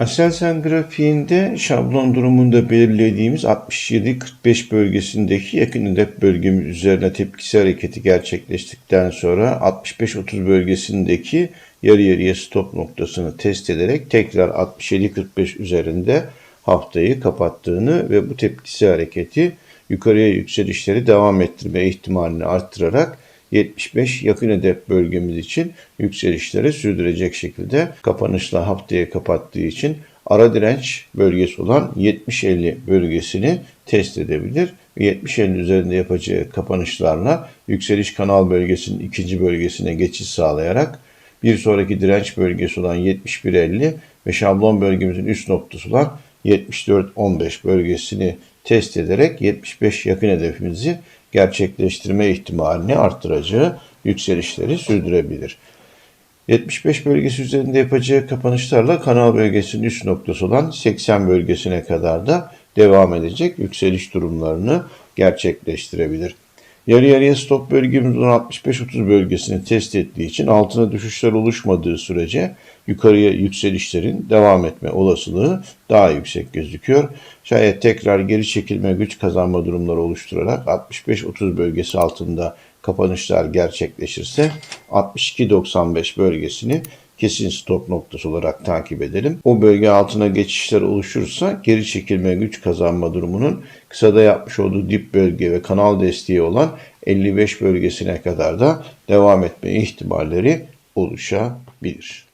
Aselsan grafiğinde şablon durumunda belirlediğimiz 67-45 bölgesindeki yakın hedef bölgemiz üzerine tepkisi hareketi gerçekleştikten sonra 65-30 bölgesindeki yarı yarıya stop noktasını test ederek tekrar 67-45 üzerinde haftayı kapattığını ve bu tepkisi hareketi yukarıya yükselişleri devam ettirme ihtimalini arttırarak 75 yakın hedef bölgemiz için yükselişleri sürdürecek şekilde kapanışla haftaya kapattığı için ara direnç bölgesi olan 70-50 bölgesini test edebilir. 70-50 üzerinde yapacağı kapanışlarla yükseliş kanal bölgesinin ikinci bölgesine geçiş sağlayarak bir sonraki direnç bölgesi olan 71-50 ve şablon bölgemizin üst noktası olan 74-15 bölgesini test ederek 75 yakın hedefimizi gerçekleştirme ihtimalini arttıracağı yükselişleri sürdürebilir. 75 bölgesi üzerinde yapacağı kapanışlarla kanal bölgesinin üst noktası olan 80 bölgesine kadar da devam edecek yükseliş durumlarını gerçekleştirebilir. Yarı yarıya stop bölgemizin 65-30 bölgesini test ettiği için altına düşüşler oluşmadığı sürece yukarıya yükselişlerin devam etme olasılığı daha yüksek gözüküyor. Şayet tekrar geri çekilme güç kazanma durumları oluşturarak 65-30 bölgesi altında kapanışlar gerçekleşirse 62-95 bölgesini kesin stop noktası olarak takip edelim. O bölge altına geçişler oluşursa geri çekilme güç kazanma durumunun kısada yapmış olduğu dip bölge ve kanal desteği olan 55 bölgesine kadar da devam etme ihtimalleri oluşabilir.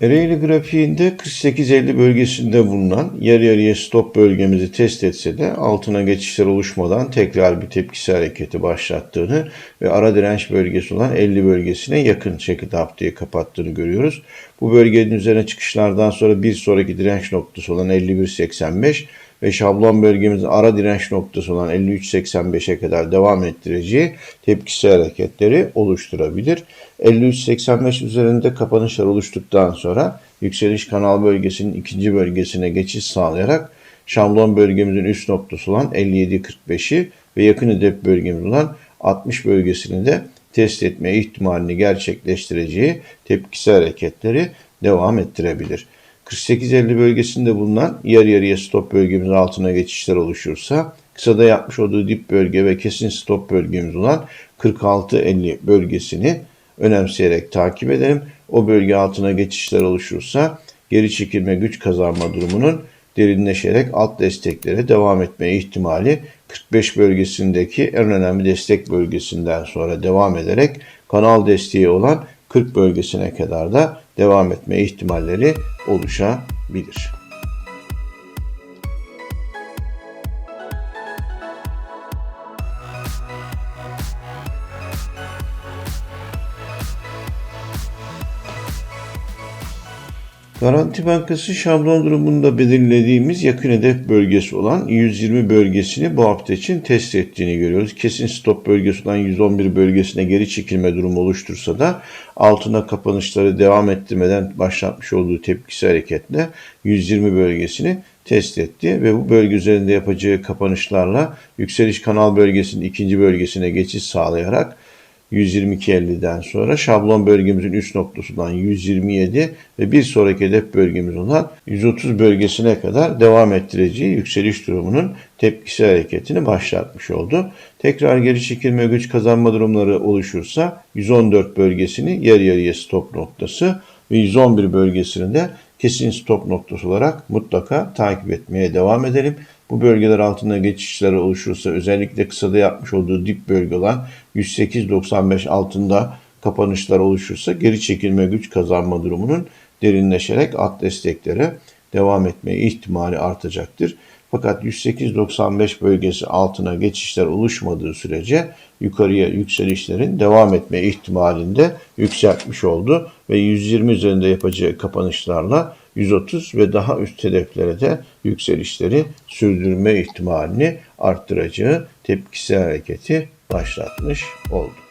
Ereğli grafiğinde 48-50 bölgesinde bulunan yarı yarıya stop bölgemizi test etse de altına geçişler oluşmadan tekrar bir tepkisi hareketi başlattığını ve ara direnç bölgesi olan 50 bölgesine yakın şekilde haftayı kapattığını görüyoruz. Bu bölgenin üzerine çıkışlardan sonra bir sonraki direnç noktası olan 51.85 ve şablon bölgemizin ara direnç noktası olan 53.85'e kadar devam ettireceği tepkisi hareketleri oluşturabilir. 53.85 üzerinde kapanışlar oluştuktan sonra yükseliş kanal bölgesinin ikinci bölgesine geçiş sağlayarak şablon bölgemizin üst noktası olan 57.45'i ve yakın hedef bölgemiz olan 60 bölgesini de test etme ihtimalini gerçekleştireceği tepkisi hareketleri devam ettirebilir. 48-50 bölgesinde bulunan yarı yarıya stop bölgemizin altına geçişler oluşursa kısada yapmış olduğu dip bölge ve kesin stop bölgemiz olan 46-50 bölgesini önemseyerek takip edelim. O bölge altına geçişler oluşursa geri çekilme güç kazanma durumunun derinleşerek alt desteklere devam etme ihtimali 45 bölgesindeki en önemli destek bölgesinden sonra devam ederek kanal desteği olan 40 bölgesine kadar da devam etme ihtimalleri oluşabilir. Garanti Bankası şablon durumunda belirlediğimiz yakın hedef bölgesi olan 120 bölgesini bu hafta için test ettiğini görüyoruz. Kesin stop bölgesi olan 111 bölgesine geri çekilme durumu oluştursa da altına kapanışları devam ettirmeden başlatmış olduğu tepkisi hareketle 120 bölgesini test etti ve bu bölge üzerinde yapacağı kapanışlarla yükseliş kanal bölgesinin ikinci bölgesine geçiş sağlayarak 122.50'den sonra şablon bölgemizin üst noktası olan 127 ve bir sonraki hedef bölgemiz olan 130 bölgesine kadar devam ettireceği yükseliş durumunun tepkisi hareketini başlatmış oldu. Tekrar geri çekilme güç kazanma durumları oluşursa 114 bölgesini yarı yarıya stop noktası ve 111 bölgesini de kesin stop noktası olarak mutlaka takip etmeye devam edelim. Bu bölgeler altında geçişler oluşursa özellikle kısada yapmış olduğu dip bölge olan 108.95 altında kapanışlar oluşursa geri çekilme güç kazanma durumunun derinleşerek alt desteklere devam etme ihtimali artacaktır. Fakat 108.95 bölgesi altına geçişler oluşmadığı sürece yukarıya yükselişlerin devam etme ihtimalinde yükseltmiş oldu ve 120 üzerinde yapacağı kapanışlarla 130 ve daha üst hedeflere de yükselişleri sürdürme ihtimalini arttıracağı tepkisel hareketi başlatmış oldu.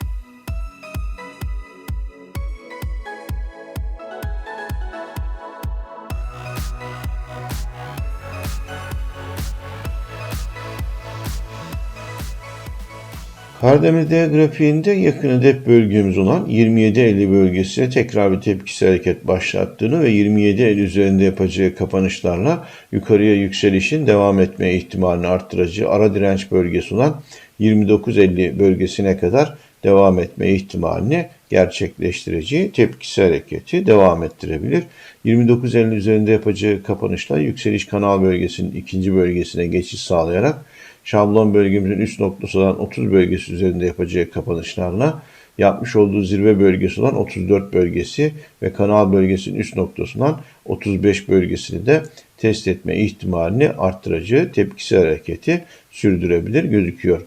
Kardemir grafiğinde yakın hedef bölgemiz olan 27.50 bölgesine tekrar bir tepkisel hareket başlattığını ve 27.50 üzerinde yapacağı kapanışlarla yukarıya yükselişin devam etme ihtimalini arttıracağı ara direnç bölgesi olan 29.50 bölgesine kadar devam etme ihtimalini gerçekleştireceği tepkisel hareketi devam ettirebilir. 29.50 üzerinde yapacağı kapanışla yükseliş kanal bölgesinin ikinci bölgesine geçiş sağlayarak şablon bölgemizin üst noktası olan 30 bölgesi üzerinde yapacağı kapanışlarla yapmış olduğu zirve bölgesi olan 34 bölgesi ve kanal bölgesinin üst noktası olan 35 bölgesini de test etme ihtimalini arttıracağı tepkisel hareketi sürdürebilir gözüküyor.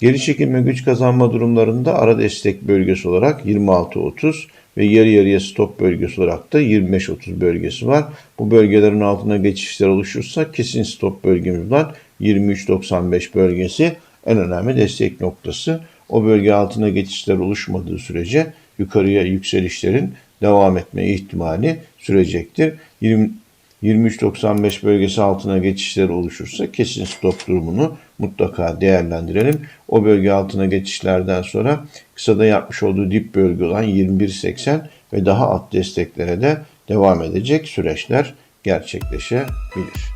Geri çekilme güç kazanma durumlarında ara destek bölgesi olarak 26-30 ve yarı yarıya stop bölgesi olarak da 25-30 bölgesi var. Bu bölgelerin altına geçişler oluşursa kesin stop bölgemiz var. 23.95 bölgesi en önemli destek noktası. O bölge altına geçişler oluşmadığı sürece yukarıya yükselişlerin devam etme ihtimali sürecektir. 20, 23.95 bölgesi altına geçişler oluşursa kesin stop durumunu mutlaka değerlendirelim. O bölge altına geçişlerden sonra kısada yapmış olduğu dip bölge olan 21.80 ve daha alt desteklere de devam edecek süreçler gerçekleşebilir.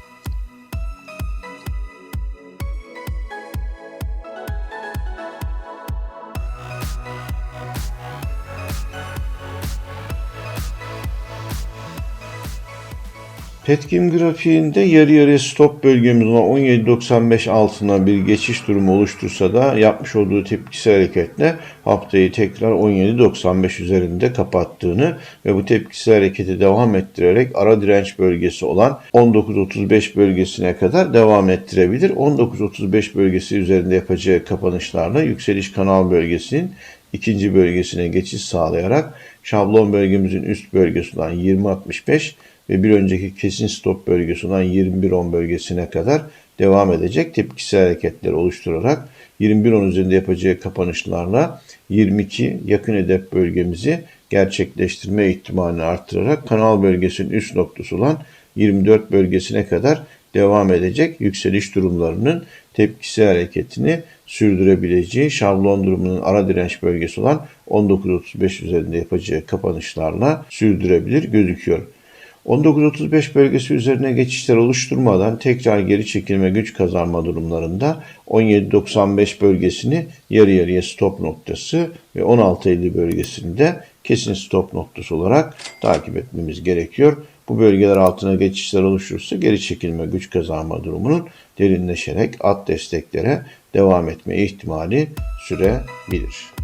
Petkim grafiğinde yarı yarıya stop bölgemiz olan 17.95 altına bir geçiş durumu oluştursa da yapmış olduğu tepkisel hareketle haftayı tekrar 17.95 üzerinde kapattığını ve bu tepkisel hareketi devam ettirerek ara direnç bölgesi olan 19.35 bölgesine kadar devam ettirebilir. 19.35 bölgesi üzerinde yapacağı kapanışlarla yükseliş kanal bölgesinin ikinci bölgesine geçiş sağlayarak şablon bölgemizin üst bölgesi olan 20.65 ve bir önceki kesin stop bölgesi olan 21.10 bölgesine kadar devam edecek tepkisel hareketler oluşturarak 21.10 üzerinde yapacağı kapanışlarla 22 yakın hedef bölgemizi gerçekleştirme ihtimalini arttırarak kanal bölgesinin üst noktası olan 24 bölgesine kadar devam edecek yükseliş durumlarının tepkisel hareketini sürdürebileceği şablon durumunun ara direnç bölgesi olan 19.35 üzerinde yapacağı kapanışlarla sürdürebilir gözüküyor. 1935 bölgesi üzerine geçişler oluşturmadan tekrar geri çekilme güç kazanma durumlarında 17.95 bölgesini yarı yarıya stop noktası ve 16.50 bölgesini de kesin stop noktası olarak takip etmemiz gerekiyor. Bu bölgeler altına geçişler oluşursa geri çekilme güç kazanma durumunun derinleşerek alt desteklere devam etme ihtimali sürebilir.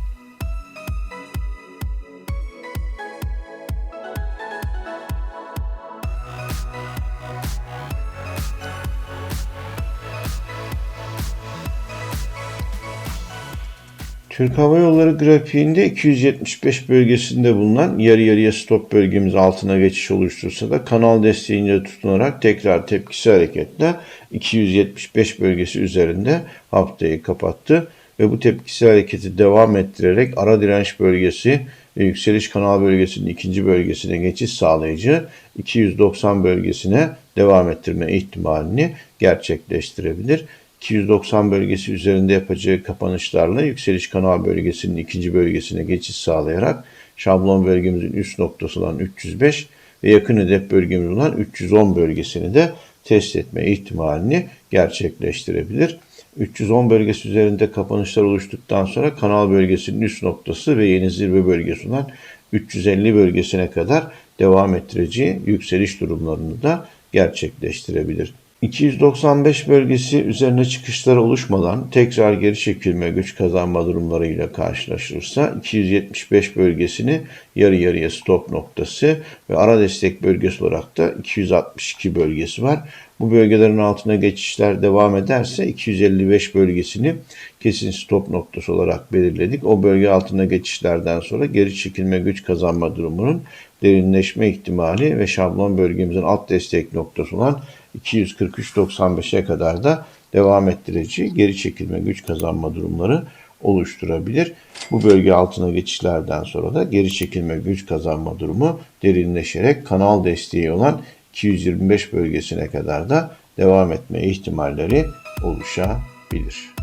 Türk Hava Yolları grafiğinde 275 bölgesinde bulunan yarı yarıya stop bölgemiz altına geçiş oluştursa da kanal desteğince tutunarak tekrar tepkisi hareketle 275 bölgesi üzerinde haftayı kapattı ve bu tepkisi hareketi devam ettirerek ara direnç bölgesi ve yükseliş kanal bölgesinin ikinci bölgesine geçiş sağlayıcı 290 bölgesine devam ettirme ihtimalini gerçekleştirebilir. 290 bölgesi üzerinde yapacağı kapanışlarla yükseliş kanal bölgesinin ikinci bölgesine geçiş sağlayarak şablon bölgemizin üst noktası olan 305 ve yakın hedef bölgemiz olan 310 bölgesini de test etme ihtimalini gerçekleştirebilir. 310 bölgesi üzerinde kapanışlar oluştuktan sonra kanal bölgesinin üst noktası ve yeni zirve bölgesi olan 350 bölgesine kadar devam ettireceği yükseliş durumlarını da gerçekleştirebilir. 295 bölgesi üzerine çıkışlar oluşmadan tekrar geri çekilme güç kazanma durumlarıyla karşılaşırsa 275 bölgesini yarı yarıya stop noktası ve ara destek bölgesi olarak da 262 bölgesi var. Bu bölgelerin altına geçişler devam ederse 255 bölgesini kesin stop noktası olarak belirledik. O bölge altına geçişlerden sonra geri çekilme güç kazanma durumunun derinleşme ihtimali ve şablon bölgemizin alt destek noktası olan 243.95'e kadar da devam ettirici geri çekilme güç kazanma durumları oluşturabilir. Bu bölge altına geçişlerden sonra da geri çekilme güç kazanma durumu derinleşerek kanal desteği olan 225 bölgesine kadar da devam etme ihtimalleri oluşabilir.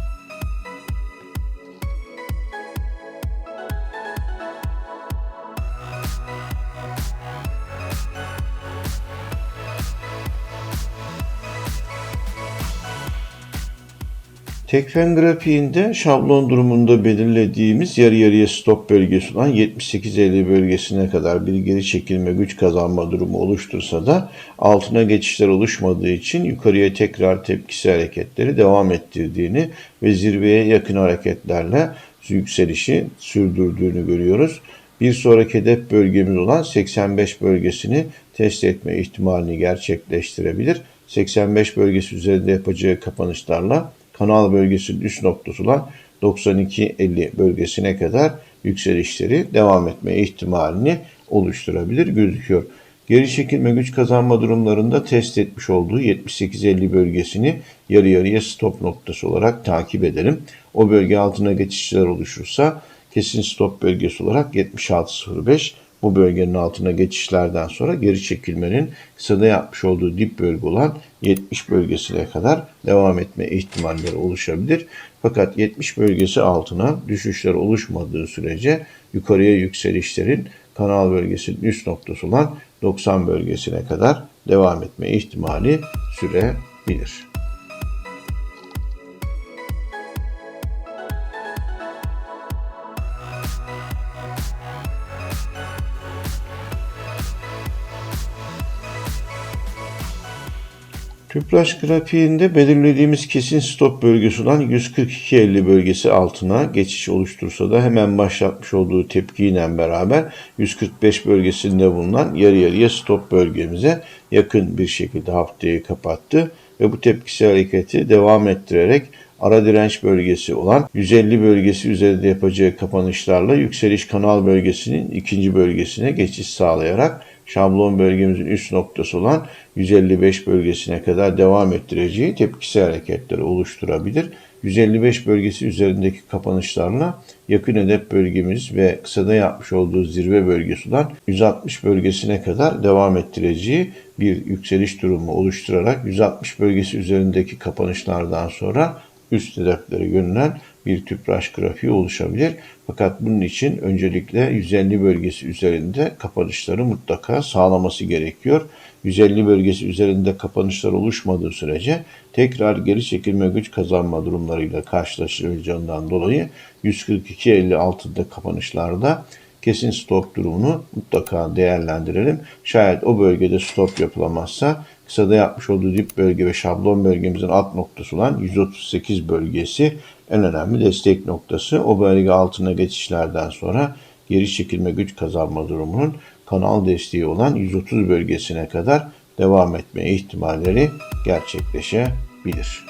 Tekfen grafiğinde şablon durumunda belirlediğimiz yarı yarıya stop bölgesi olan 78-50 bölgesine kadar bir geri çekilme güç kazanma durumu oluştursa da altına geçişler oluşmadığı için yukarıya tekrar tepkisi hareketleri devam ettirdiğini ve zirveye yakın hareketlerle yükselişi sürdürdüğünü görüyoruz. Bir sonraki hedef bölgemiz olan 85 bölgesini test etme ihtimalini gerçekleştirebilir. 85 bölgesi üzerinde yapacağı kapanışlarla kanal bölgesinin üst noktası olan 92-50 bölgesine kadar yükselişleri devam etme ihtimalini oluşturabilir gözüküyor. Geri çekilme güç kazanma durumlarında test etmiş olduğu 78-50 bölgesini yarı yarıya stop noktası olarak takip edelim. O bölge altına geçişler oluşursa kesin stop bölgesi olarak 76.05 bu bölgenin altına geçişlerden sonra geri çekilmenin kısada yapmış olduğu dip bölge olan 70 bölgesine kadar devam etme ihtimalleri oluşabilir. Fakat 70 bölgesi altına düşüşler oluşmadığı sürece yukarıya yükselişlerin kanal bölgesinin üst noktası olan 90 bölgesine kadar devam etme ihtimali sürebilir. Tüpraş grafiğinde belirlediğimiz kesin stop bölgesi olan 142.50 bölgesi altına geçiş oluştursa da hemen başlatmış olduğu tepkiyle beraber 145 bölgesinde bulunan yarı yarıya stop bölgemize yakın bir şekilde haftayı kapattı ve bu tepkisi hareketi devam ettirerek ara direnç bölgesi olan 150 bölgesi üzerinde yapacağı kapanışlarla yükseliş kanal bölgesinin ikinci bölgesine geçiş sağlayarak şablon bölgemizin üst noktası olan 155 bölgesine kadar devam ettireceği tepkisi hareketleri oluşturabilir. 155 bölgesi üzerindeki kapanışlarla yakın hedef bölgemiz ve kısada yapmış olduğu zirve bölgesi olan 160 bölgesine kadar devam ettireceği bir yükseliş durumu oluşturarak 160 bölgesi üzerindeki kapanışlardan sonra üst hedeflere yönelen bir tüpraş grafiği oluşabilir. Fakat bunun için öncelikle 150 bölgesi üzerinde kapanışları mutlaka sağlaması gerekiyor. 150 bölgesi üzerinde kapanışlar oluşmadığı sürece tekrar geri çekilme güç kazanma durumlarıyla karşılaşılacağından dolayı 142.50 altında kapanışlarda kesin stop durumunu mutlaka değerlendirelim. Şayet o bölgede stop yapılamazsa kısada yapmış olduğu dip bölge ve şablon bölgemizin alt noktası olan 138 bölgesi en önemli destek noktası. O bölge altına geçişlerden sonra geri çekilme güç kazanma durumunun kanal desteği olan 130 bölgesine kadar devam etme ihtimalleri gerçekleşebilir.